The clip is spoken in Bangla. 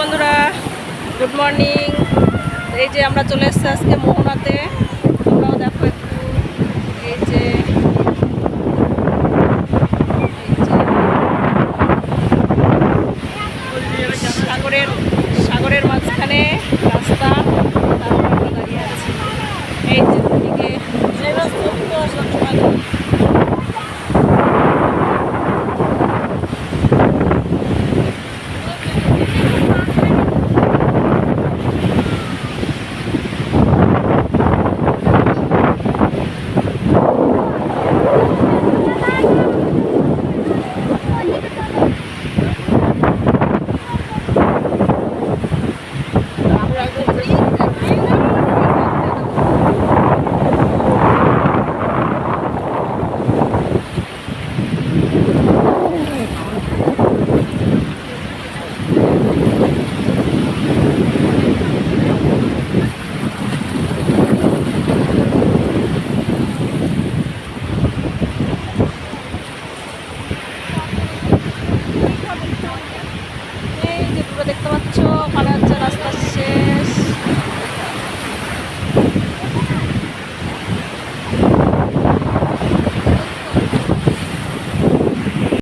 বন্ধুরা গুড মর্নিং এই যে আমরা চলে এসেছি আজকে মোহনাতে। তোমরাও দেখো একটু। এই যে এই যে সাগরের সাগরের মাঝখানে রাস্তা তারপর আমরা দাঁড়িয়ে আছি এই যে দিকে এই যে পুরো দেখতে পাচ্ছ কালার